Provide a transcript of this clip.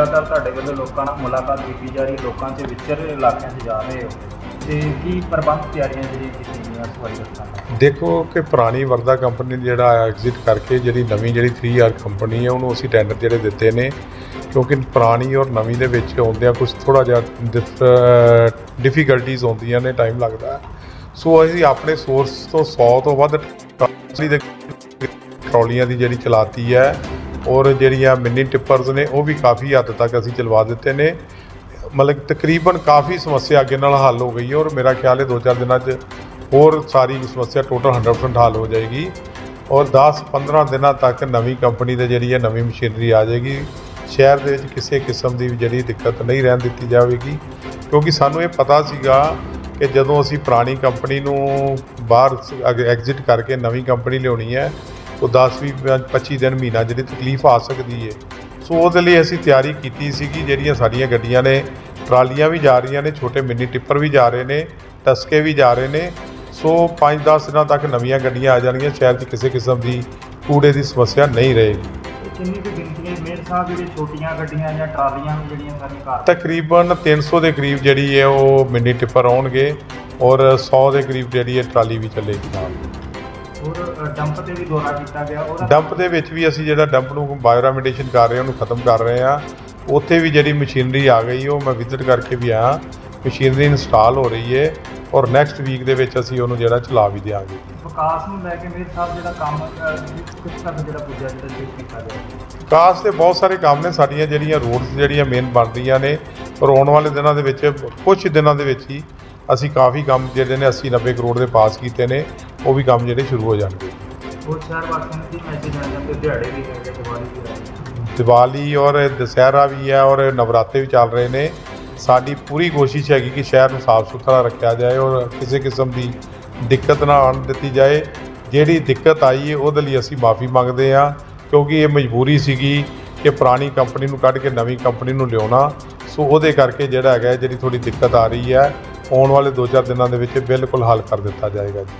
ਲਗਾਤਾਰ ਤੁਹਾਡੇ ਵੱਲੋਂ ਲੋਕਾਂ ਨਾਲ ਮੁਲਾਕਾਤ ਕੀਤੀ ਜਾ ਰਹੀ ਹੈ, ਲੋਕਾਂ 'ਚ ਵਿਚਰ ਰਹੇ ਇਲਾਕਿਆਂ 'ਚ ਜਾ ਰਹੇ ਹੋ ਤੇ ਕੀ ਪ੍ਰਬੰਧ ਤਿਆਰੀਆਂ ਜਿਹੜੀਆਂ ਕੀਤੀਆਂ ਗਈਆਂ ਸਫ਼ਾਈ ਰੱਖਣ ਦੇਖੋ ਕਿ ਪੁਰਾਣੀ ਵਰਦਾ ਕੰਪਨੀ ਜਿਹੜਾ ਐਗਜ਼ਿਟ ਕਰਕੇ ਜਿਹੜੀ ਨਵੀਂ ਜਿਹੜੀ 3R ਕੰਪਨੀ ਹੈ ਉਹਨੂੰ ਅਸੀਂ ਟੈਂਡਰ ਜਿਹੜੇ ਦਿੱਤੇ ਨੇ, ਕਿਉਂਕਿ ਪੁਰਾਣੀ ਔਰ ਨਵੀਂ ਦੇ ਵਿੱਚ ਆਉਂਦਿਆਂ ਕੁਝ ਥੋੜਾ ਜਿਹਾ ਡਿਫਿਕਲਟੀਜ਼ ਆਉਂਦੀਆਂ ਨੇ ਟਾਈਮ ਲੱਗਦਾ ਹੈ। ਸੋ ਅਸੀਂ ਆਪਣੇ ਸੋਰਸ ਤੋਂ 100 ਤੋਂ ਵੱਧ ਟਰਾਲੀ ਦੇ ਟਰਾਲੀਆਂ ਦੀ ਜਿਹੜੀ ਚਲਾਤੀ ਹੈ ਔਰ ਜਿਹੜੀਆਂ ਮਿੰਨੀ ਟਿੱਪਰਸ ਨੇ, ਉਹ ਵੀ ਕਾਫੀ ਹੱਦ ਤੱਕ ਅਸੀਂ ਚਲਵਾ ਦਿੱਤੇ ਨੇ। ਮਤਲਬ ਤਕਰੀਬਨ ਕਾਫੀ ਸਮੱਸਿਆ ਅੱਗੇ ਨਾਲ ਹੱਲ ਹੋ ਗਈ ਹੈ ਔਰ ਮੇਰਾ ਖਿਆਲ ਹੈ 2-4 ਦਿਨਾਂ 'ਚ ਹੋਰ ਸਾਰੀ ਸਮੱਸਿਆ ਟੋਟਲ 100% ਹੱਲ ਹੋ ਜਾਏਗੀ। ਔਰ 10-15 ਦਿਨਾਂ ਤੱਕ ਨਵੀਂ ਕੰਪਨੀ ਦੇ ਜਿਹੜੀ ਹੈ ਨਵੀਂ ਮਸ਼ੀਨਰੀ ਆ ਜਾਏਗੀ। ਸ਼ਹਿਰ ਦੇ ਵਿੱਚ ਕਿਸੇ ਕਿਸਮ ਦੀ ਜਿਹੜੀ ਦਿੱਕਤ ਨਹੀਂ ਰਹਿਣ ਦਿੱਤੀ ਜਾਵੇਗੀ। ਕਿਉਂਕਿ ਸਾਨੂੰ ਇਹ ਪਤਾ ਸੀਗਾ ਕਿ ਜਦੋਂ ਅਸੀਂ ਪੁਰਾਣੀ ਕੰਪਨੀ ਨੂੰ ਬਾਹਰ ਐਗਜ਼ਿਟ ਕਰਕੇ ਨਵੀਂ ਕੰਪਨੀ ਲਿਆਉਣੀ ਹੈ ਉਹ 10 ਵੀਹ 25 ਦਿਨ ਮਹੀਨਾ ਜਿਹੜੀ ਤਕਲੀਫ ਆ ਸਕਦੀ ਹੈ ਸੋ ਉਹਦੇ ਲਈ ਅਸੀਂ ਤਿਆਰੀ ਕੀਤੀ ਸੀਗੀ ਜਿਹੜੀਆਂ ਸਾਡੀਆਂ ਗੱਡੀਆਂ ਨੇ ਟਰਾਲੀਆਂ ਵੀ ਜਾ ਰਹੀਆਂ ਨੇ ਛੋਟੇ ਮਿੰਨੀ ਟਿੱਪਰ ਵੀ ਜਾ ਰਹੇ ਨੇ ਟਸਕੇ ਵੀ ਜਾ ਰਹੇ ਨੇ। ਸੋ 5-10 ਦਿਨਾਂ ਤੱਕ ਨਵੀਆਂ ਗੱਡੀਆਂ ਆ ਜਾਣਗੀਆਂ ਸ਼ਹਿਰ 'ਚ ਕਿਸੇ ਕਿਸਮ ਦੀ ਕੂੜੇ ਦੀ ਸਮੱਸਿਆ ਨਹੀਂ ਰਹੇਗੀ। ਕਿੰਨੀ ਕੁ ਗਿਣਤੀ ਹੈ? ਮੇਰ ਸਾਹਿਬ ਜਿਹੜੇ ਛੋਟੀਆਂ ਗੱਡੀਆਂ ਜਾਂ ਟਰਾਲੀਆਂ ਵੀ ਜਿਹੜੀਆਂ ਸਾਰੀਆਂ ਘਰ ਤਕਰੀਬਨ 300 ਦੇ ਕਰੀਬ ਜਿਹੜੀ ਹੈ ਉਹ ਮਿੰਨੀ ਟਿੱਪਰ ਆਉਣਗੇ ਔਰ 100 ਦੇ ਕਰੀਬ ਜਿਹੜੀ ਹੈ ਟਰਾਲੀ ਵੀ ਚੱਲੇਗੀ ਨਾਲ। ਡੰਪ ਤੇ ਵੀ ਦੌਰਾ ਕੀਤਾ ਗਿਆ ਉਹਦਾ ਡੰਪ ਦੇ ਵਿੱਚ ਵੀ ਅਸੀਂ ਜਿਹੜਾ ਡੰਪ ਨੂੰ ਬਾਇਓਰੈਮੀਡੇਸ਼ਨ ਕਰ ਰਹੇ ਹਾਂ ਉਹਨੂੰ ਖਤਮ ਕਰ ਰਹੇ ਹਾਂ। ਉੱਥੇ ਵੀ ਜਿਹੜੀ ਮਸ਼ੀਨਰੀ ਆ ਗਈ ਉਹ ਮੈਂ ਵਿਜ਼ਿਟ ਕਰਕੇ ਵੀ ਆਇਆ। ਮਸ਼ੀਨਰੀ ਇੰਸਟਾਲ ਹੋ ਰਹੀ ਹੈ ਔਰ ਨੈਕਸਟ ਵੀਕ ਦੇ ਵਿੱਚ ਅਸੀਂ ਉਹਨੂੰ ਜਿਹੜਾ ਚਲਾ ਵੀ ਦਿਆਂਗੇ। ਵਿਕਾਸ ਨੂੰ ਲੈ ਕੇ ਮੇਰ ਸਾਹਿਬ ਜਿਹੜਾ ਕੰਮ ਕਿਸ ਤੱਕ ਜਿਹੜਾ ਪੁੱਜਿਆ ਜਿਹੜਾ ਸ਼ੁਰੂ ਕੀਤਾ ਗਿਆ? ਵਿਕਾਸ ਦੇ ਬਹੁਤ ਸਾਰੇ ਕੰਮ ਨੇ ਸਾਡੀਆਂ ਜਿਹੜੀਆਂ ਰੋਡਸ ਜਿਹੜੀਆਂ ਮੇਨ ਬਣ ਰਹੀਆਂ ਨੇ ਔਰ ਆਉਣ ਵਾਲੇ ਦਿਨਾਂ ਦੇ ਵਿੱਚ ਕੁਝ ਦਿਨਾਂ ਦੇ ਵਿੱਚ ਹੀ ਅਸੀਂ ਕਾਫੀ ਕੰਮ ਜਿਹੜੇ ਨੇ 80 90 ਕਰੋੜ ਦੇ ਪਾਸ ਕੀਤੇ ਨੇ। ਉਹ ਵੀ ਕੰਮ ਜਿਹੜੇ ਸ਼ੁਰੂ ਹੋ ਜਾਣਗੇ। ਹੋਰ ਸ਼ਹਿਰ ਵਾਸੀਆਂ ਨੂੰ ਕੀ ਮੈਸੇਜ ਦੇਣਾ ਹੋ? ਦਿਹਾੜੇ ਵੀ ਹੈਗੇ ਦੀਵਾਲੀ ਵੀ ਹੈ ਦੀਵਾਲੀ ਔਰ ਦੁਸਹਿਰਾ ਵੀ ਹੈ ਔਰ ਨਵਰਾਤੇ ਵੀ ਚੱਲ ਰਹੇ ਨੇ। ਸਾਡੀ ਪੂਰੀ ਕੋਸ਼ਿਸ਼ ਹੈਗੀ ਕਿ ਸ਼ਹਿਰ ਨੂੰ ਸਾਫ਼ ਸੁਥਰਾ ਰੱਖਿਆ ਜਾਏ ਔਰ ਕਿਸੇ ਕਿਸਮ ਦੀ ਦਿੱਕਤ ਨਾ ਆਉਣ ਦਿੱਤੀ ਜਾਏ। ਜਿਹੜੀ ਦਿੱਕਤ ਆਈ ਹੈ ਉਹਦੇ ਲਈ ਅਸੀਂ ਮਾਫੀ ਮੰਗਦੇ ਹਾਂ ਕਿਉਂਕਿ ਇਹ ਮਜਬੂਰੀ ਸੀਗੀ ਕਿ ਪੁਰਾਣੀ ਕੰਪਨੀ ਨੂੰ ਕੱਢ ਕੇ ਨਵੀਂ ਕੰਪਨੀ ਨੂੰ ਲਿਆਉਣਾ। ਸੋ ਉਹਦੇ ਕਰਕੇ ਜਿਹੜਾ ਹੈਗਾ ਜਿਹੜੀ ਥੋੜੀ ਦਿੱਕਤ ਆ ਰਹੀ ਹੈ ਆਉਣ ਵਾਲੇ 2-4 ਦਿਨਾਂ ਦੇ ਵਿੱਚ ਬਿਲਕੁਲ ਹੱਲ ਕਰ ਦਿੱਤਾ ਜਾਏਗਾ ਜੀ।